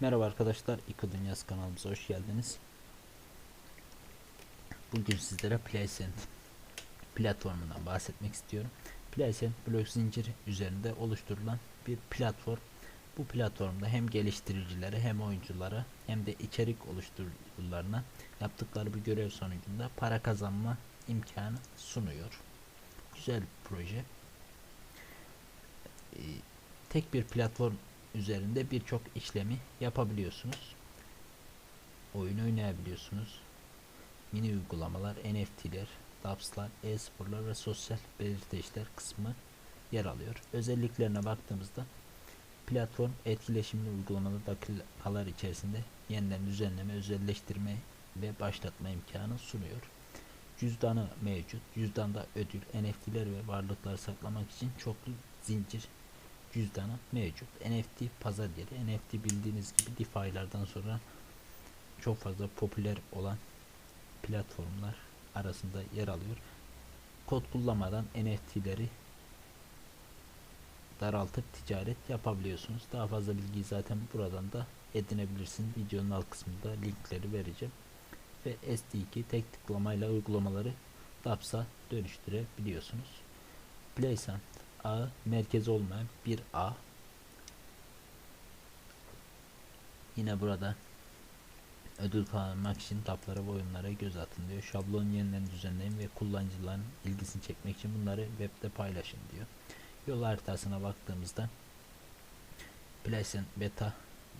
Merhaba arkadaşlar, İko Dünyası kanalımıza hoş geldiniz. Bugün sizlere PlaySend platformundan bahsetmek istiyorum. PlaySend blok zinciri üzerinde oluşturulan bir platform. Bu platformda hem geliştiricilere hem oyunculara hem de içerik oluşturucularına yaptıkları bir görev sonucunda para kazanma imkanı sunuyor. Güzel bir proje. Ee, tek bir platform üzerinde birçok işlemi yapabiliyorsunuz. Oyun oynayabiliyorsunuz. Mini uygulamalar, NFT'ler, dApps'lar, e-sporlar ve sosyal belirteçler kısmı yer alıyor. Özelliklerine baktığımızda platform etkileşimli uygulamada dakikalar içerisinde yeniden düzenleme, özelleştirme ve başlatma imkanı sunuyor. Cüzdanı mevcut. Cüzdanda ödül, NFT'ler ve varlıklar saklamak için çoklu zincir cüzdanı mevcut. NFT pazar yeri. NFT bildiğiniz gibi DeFi'lardan sonra çok fazla popüler olan platformlar arasında yer alıyor. Kod kullanmadan NFT'leri daraltıp ticaret yapabiliyorsunuz. Daha fazla bilgiyi zaten buradan da edinebilirsiniz. Videonun alt kısmında linkleri vereceğim. Ve SD2 tek tıklamayla uygulamaları DApps'a dönüştürebiliyorsunuz. PlaySend ağı merkezi olmayan bir ağ. Yine burada ödül kazanmak için taplara ve oyunlara göz atın diyor. Şablon yeniden düzenleyin ve kullanıcıların ilgisini çekmek için bunları webde paylaşın diyor. Yol haritasına baktığımızda PlayStation Beta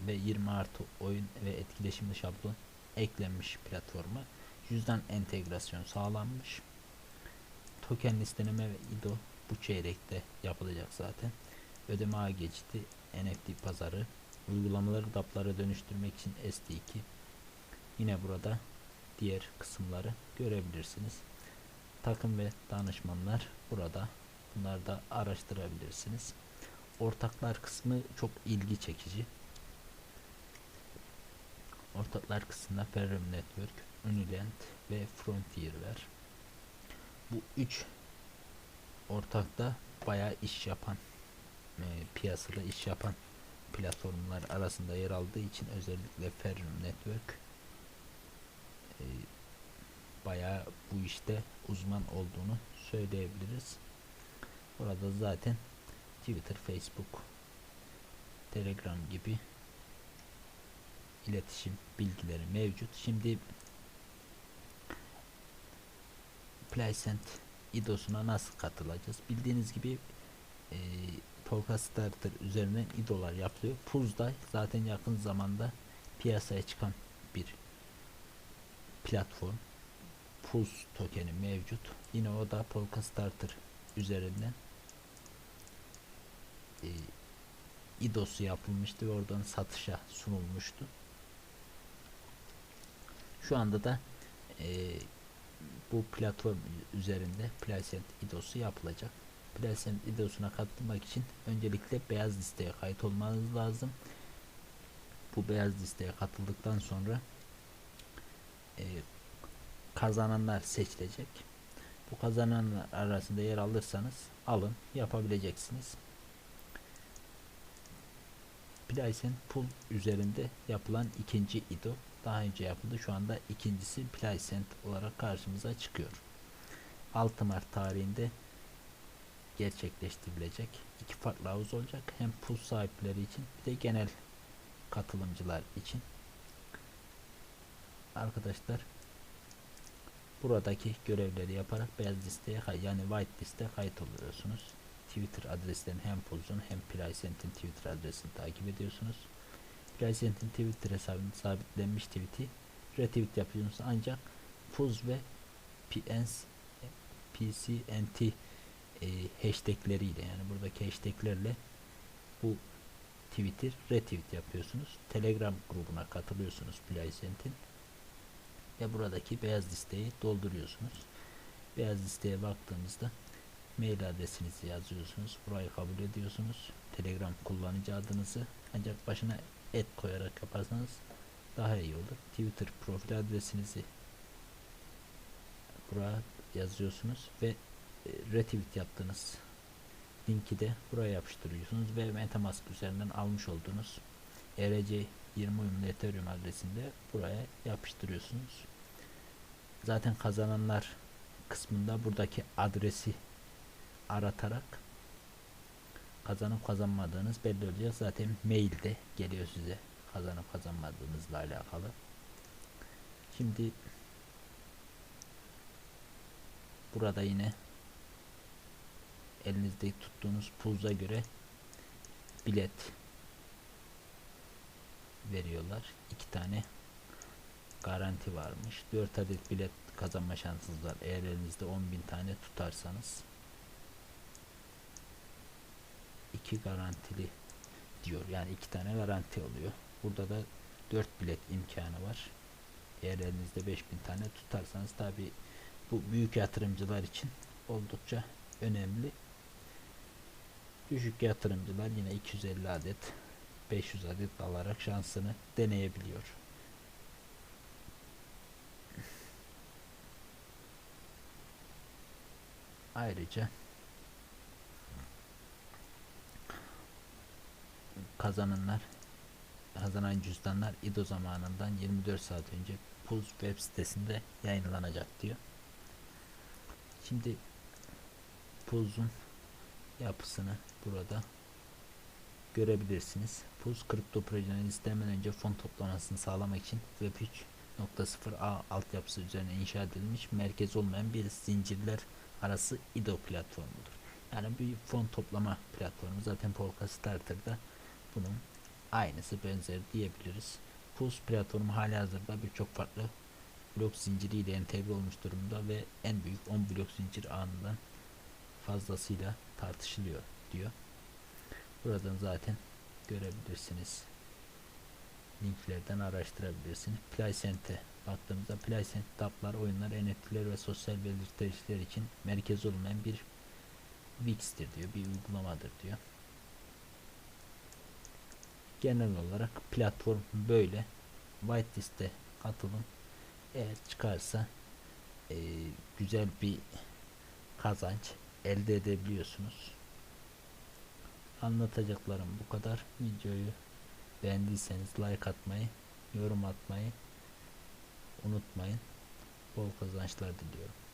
ve 20 artı oyun ve etkileşimli şablon eklenmiş platforma. Cüzdan entegrasyon sağlanmış. Token listeneme ve IDO bu çeyrekte yapılacak zaten. Ödeme ağ geçti. NFT pazarı. Uygulamaları DAP'lara dönüştürmek için SD2. Yine burada diğer kısımları görebilirsiniz. Takım ve danışmanlar burada. Bunları da araştırabilirsiniz. Ortaklar kısmı çok ilgi çekici. Ortaklar kısmında Ferrum Network, Unilent ve Frontier var. Bu üç ortakta bayağı iş yapan e, piyasada iş yapan platformlar arasında yer aldığı için özellikle Ferrum Network e, bayağı bu işte uzman olduğunu söyleyebiliriz. Orada zaten Twitter, Facebook, Telegram gibi iletişim bilgileri mevcut. Şimdi PlaySend IDO'suna nasıl katılacağız? Bildiğiniz gibi e, Polka Starter üzerinden IDO'lar yapılıyor. Puz'da zaten yakın zamanda piyasaya çıkan bir platform. Puz tokeni mevcut. Yine o da Polka Starter üzerinden e, IDO'su yapılmıştı ve oradan satışa sunulmuştu. Şu anda da e, bu platform üzerinde Placent IDO'su yapılacak. Placent IDO'suna katılmak için öncelikle beyaz listeye kayıt olmanız lazım. Bu beyaz listeye katıldıktan sonra e, kazananlar seçilecek. Bu kazananlar arasında yer alırsanız alın yapabileceksiniz. Placent Pool üzerinde yapılan ikinci IDO daha önce yapıldı. Şu anda ikincisi Placent olarak karşımıza çıkıyor. 6 Mart tarihinde gerçekleştirilecek. iki farklı havuz olacak. Hem pul sahipleri için bir de genel katılımcılar için. Arkadaşlar buradaki görevleri yaparak beyaz listeye yani white liste kayıt oluyorsunuz. Twitter adreslerini hem Pulse'un hem Placent'in Twitter adresini takip ediyorsunuz. Placent'in Twitter hesabının sabitlenmiş tweet'i retweet yapıyorsunuz ancak Fuz ve PNS PCNT e, hashtagleriyle yani buradaki hashtaglerle bu Twitter retweet yapıyorsunuz. Telegram grubuna katılıyorsunuz Placent'in ve buradaki beyaz listeyi dolduruyorsunuz. Beyaz listeye baktığımızda mail adresinizi yazıyorsunuz. Burayı kabul ediyorsunuz. Telegram kullanıcı adınızı ancak başına et koyarak yaparsanız daha iyi olur. Twitter profil adresinizi buraya yazıyorsunuz ve e, retweet yaptığınız linki de buraya yapıştırıyorsunuz ve Metamask üzerinden almış olduğunuz ERC 20 uyumlu Ethereum adresinde buraya yapıştırıyorsunuz. Zaten kazananlar kısmında buradaki adresi aratarak kazanıp kazanmadığınız belli olacak. Zaten mailde geliyor size kazanıp kazanmadığınızla alakalı. Şimdi burada yine elinizde tuttuğunuz pulza göre bilet veriyorlar. İki tane garanti varmış. 4 adet bilet kazanma şansınız var. Eğer elinizde 10.000 tane tutarsanız iki garantili diyor. Yani iki tane garanti oluyor. Burada da 4 bilet imkanı var. Eğer elinizde 5000 tane tutarsanız tabi bu büyük yatırımcılar için oldukça önemli. Düşük yatırımcılar yine 250 adet 500 adet alarak şansını deneyebiliyor. Ayrıca kazananlar kazanan cüzdanlar İDO zamanından 24 saat önce Pulse web sitesinde yayınlanacak diyor. Şimdi Pulse'un yapısını burada görebilirsiniz. Pulse kripto projenin istemeden önce fon toplamasını sağlamak için Web 3.0a altyapısı üzerine inşa edilmiş merkez olmayan bir zincirler arası IDO platformudur. Yani bir fon toplama platformu. Zaten Polka Starter'da bunun aynısı benzer diyebiliriz. Pulse platformu hali hazırda birçok farklı blok zinciriyle entegre olmuş durumda ve en büyük 10 blok zincir ağından fazlasıyla tartışılıyor diyor. Buradan zaten görebilirsiniz. Linklerden araştırabilirsiniz. PlayCent'e baktığımızda PlayCent tablar, oyunlar, NFT'ler ve sosyal belirticiler için merkez olmayan bir Wix'tir diyor. Bir uygulamadır diyor. Genel olarak platform böyle. Whitelist'e katılın. Eğer çıkarsa e, güzel bir kazanç elde edebiliyorsunuz. Anlatacaklarım bu kadar. Videoyu beğendiyseniz like atmayı, yorum atmayı unutmayın. Bol kazançlar diliyorum.